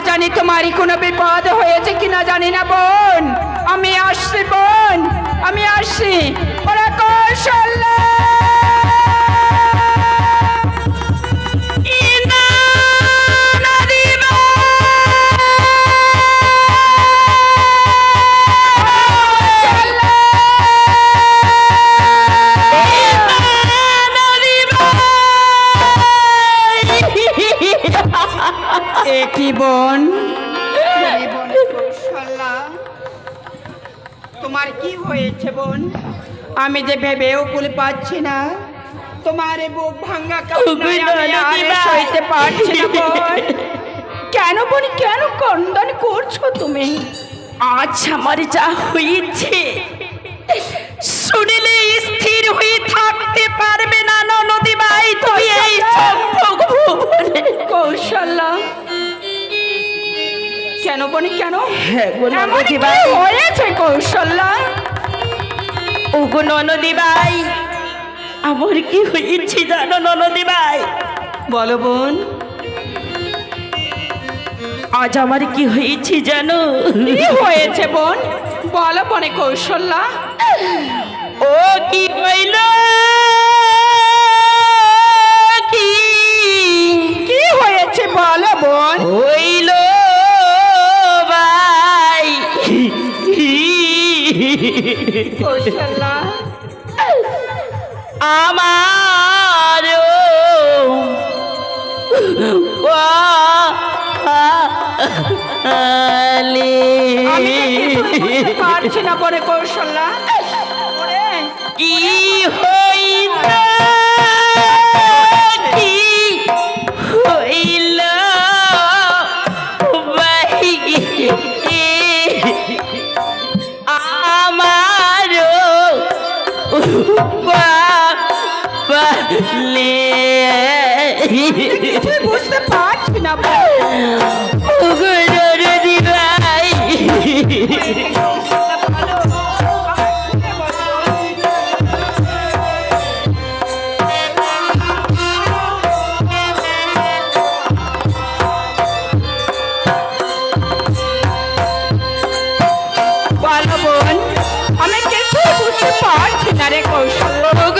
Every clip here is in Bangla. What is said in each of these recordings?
জানি তোমারই কোনো বিপদ হয়েছে কিনা জানি না, বোন। আমি আসছি, বোন। আমি আসছি। ওরা কৌশল্যা বোন? তোমার কি হয়েছে বোন? আমি যে ভেবেও কুল পাচ্ছি না। তোমার বুক ভাঙ্গা সইতে পারছি না বোন। কেন বোন কেন কন্দন করছ তুমি? আজ আমার যা হয়েছে শুনিলে কেন? বনি কেন হ্যাঁ হয়েছে কৌশল্যা? ও গো ননদি ভাই। আমার কি হয়েছে জানো ননদি ভাই? বলো বোন। আজ আমার কি হয়েছে জানো? কি হয়েছে বোন? বলো বনে কৌশল্যা। ও কি হইল? কি? কি হয়েছে বলো বোন? হইল আমার পারছি না পরে কৌশল্যা কি হইল? কিছুই বুঝতে পারছি না ভাই আমি কিছুই বুঝতে পারছি না রে কৌশল্যা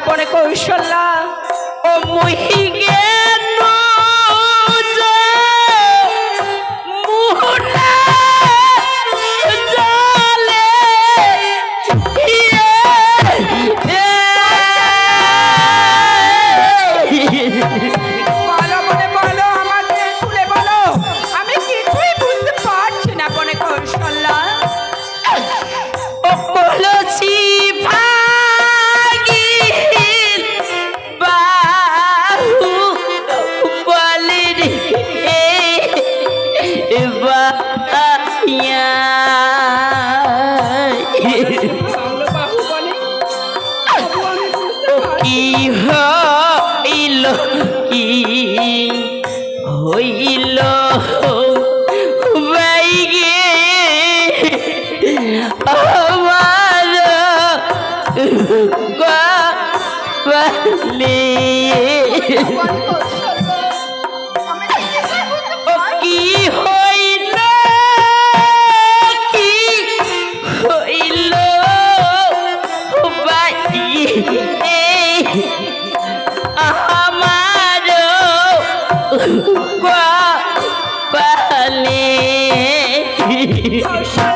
বনে কৌশল্যা ও মহিগে কি হইল কি হইল? বাইগে আমার গালে ওগো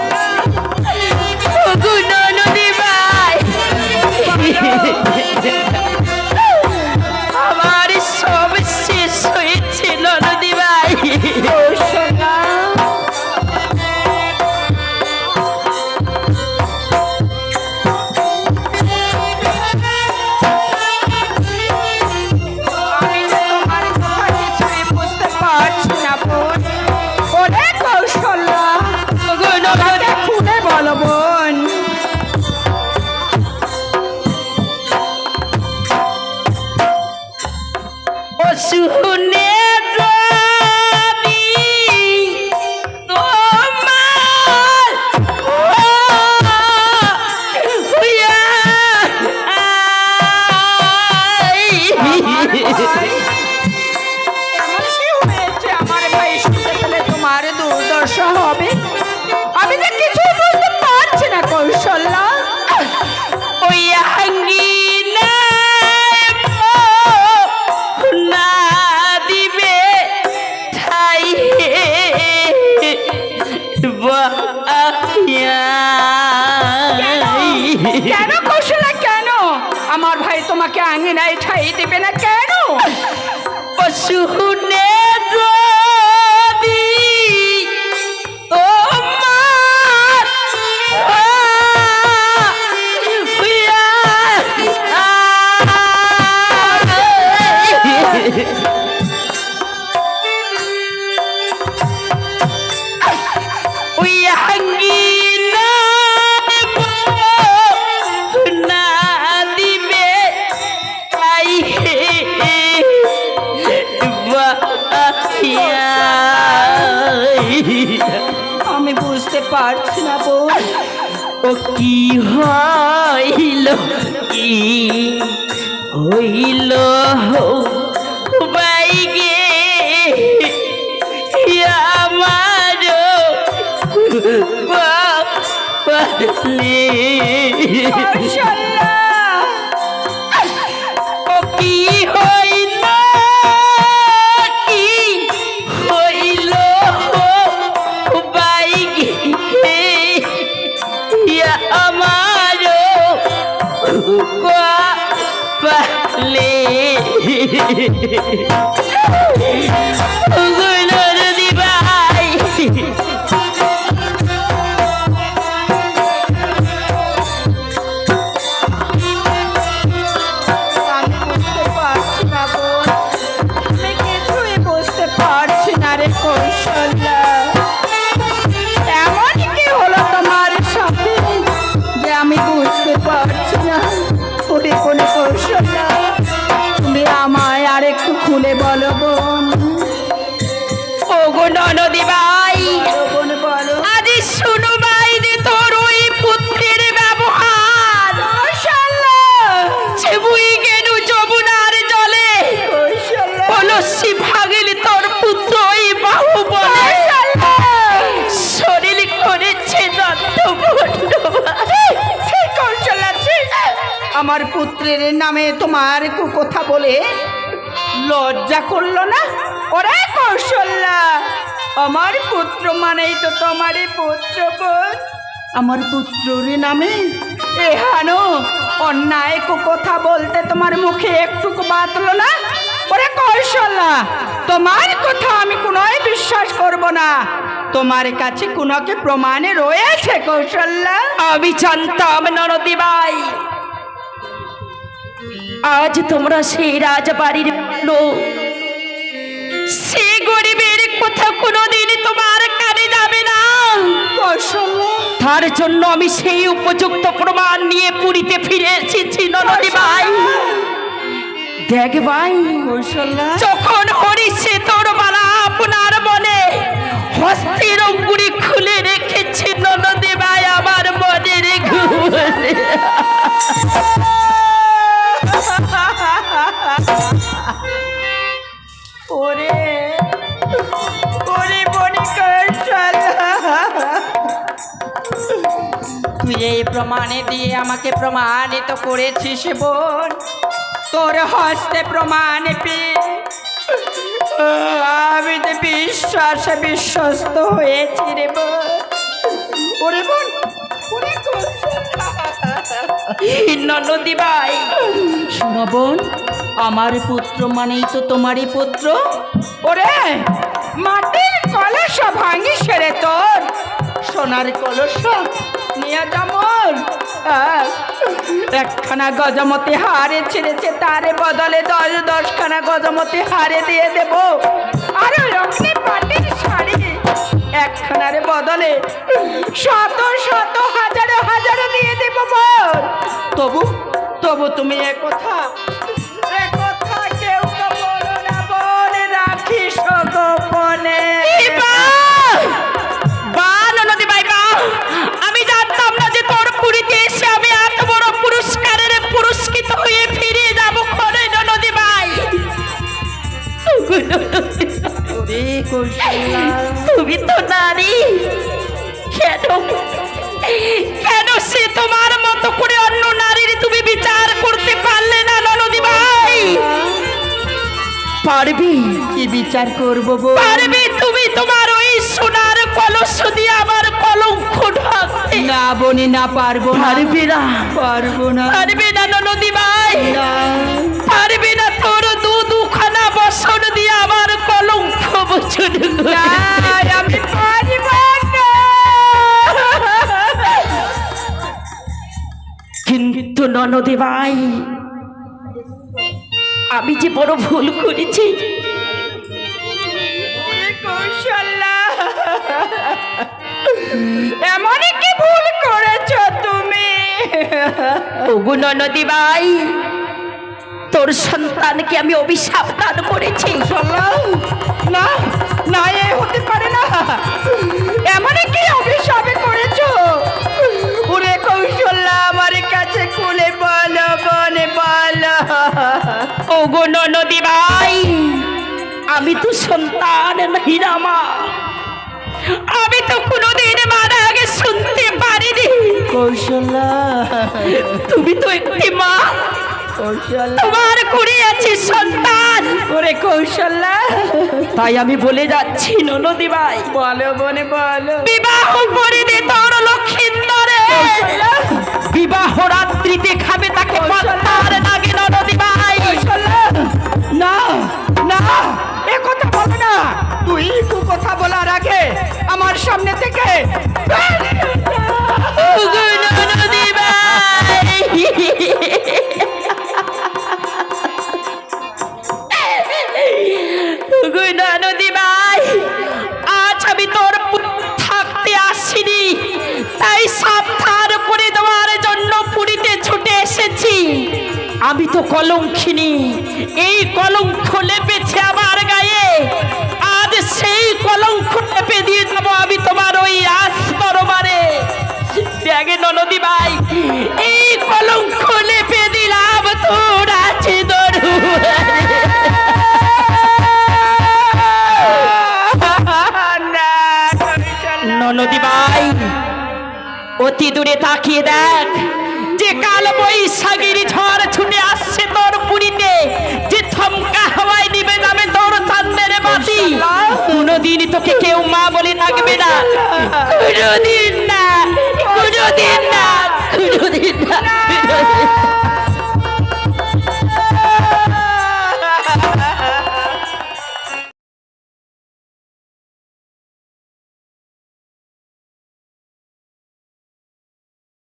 শুনে ঠাই দেবে না কেন? শুনে আমি বুঝতে পারছি না বোন। ও কি হইল? কি হইল? বাইগে আমার কৌশল্যা ও কি হইল? Woo! পুত্রের নামে তোমার কথা বলে লজ্জা করল না? ওরে কৌশল্যা, আমার পুত্র মানেই তো তোমারই পুত্র আমার পুত্রের নামে এহানো অন্যায় কথা বলতে তোমার মুখে একটুকু বাতলো না? ওরে কৌশল্যা, তোমার কথা আমি কোনোই বিশ্বাস করব না। তোমার কাছে কোনোকে প্রমাণে রয়েছে কৌশল্যা। আমি জানতাম ননদি ভাই আজ তোমরা সেই রাজবাড়ির লোক। সে গরিবের কথা কোনোদিন তোমার কানে যাবে না। তার জন্য আমি সেই উপযুক্ত প্রমাণ নিয়ে পুরীতে ফিরে এসেছি, ননদি ভাই। দেখ ভাই, যখন হরিষে তোর বালা আপনার মনে হস্তের অঙ্গুরি খুলে রেখেছে, ননদে ভাই আমার মনে রেখে। এই প্রমাণে দিয়ে আমাকে প্রমাণিত করেছিস বোন। তোর হস্তে প্রমাণ পেয়ে আমি যে বিশ্বাসে বিশ্বস্ত হয়েছি রে বোন। ওরে বোন ওরে ভাই। শোনো বোন আমার পুত্র মানেই তো তোমারই পুত্র। ওরে মাটির কলস ভাঙি সেরে তোর। সোনার কলস একখানা গজমতি হারে ছিঁড়েছে, তারে বদলে দশ দশখানা গজমতি হারে দিয়ে দেব। আর পাটির শাড়ি। একখানার বদলে শত শত হাজারে হাজারে দিয়ে দেব বোন তবু তবু তুমি এ তুমি তো নারী। কেন? কেন সে তোমার মতো করে অন্য নারীর তুমি বিচার করতে পারলে না ননদী ভাই? পারবি? কি বিচার করব পারবে তুমি তোমার ওই সোনার কলস দিয়ে আমার কলঙ্ক ঢাকতে। না বনে না পারব না। না। পারব না। পারবে না ননদী ভাই। না। ননদী ভাই আমি যে বড় ভুল করেছি। এমনই কি ভুল করেছ তুমি ওগো ননদী ভাই তোর সন্তানকে আমি অভিশাপ দান করেছি? না না এ হতে পারে না এমনই কি অভিশাপে বলো বনে বলো ওগো ননদী ভাই আমি তো সন্তান হিরামা আমি তো কোনোদিন মারা আগে শুনতে পারিনি। কৌশল্যা তুমি তো একটি মা। তোমার কুড়ি আছে সন্তান। ওরে কৌশল্যা তাই আমি বলে যাচ্ছি ননদী ভাই। বলো বনে বলো বিবাহ করে দে তোর লক্ষিন্দরে। বিবাহ রাত্রিতে এ কথা বল না। তুই তু কথা বলার আগে আমার সামনে থেকে ব্যাগে ননদি ভাই। এই কলঙ্ক লেপে দিলাম তোর আছে না ননদি ভাই, অতি দূরে তাকিয়ে দেখ, যে কাল বৈশাখীর ঝড় ছুটে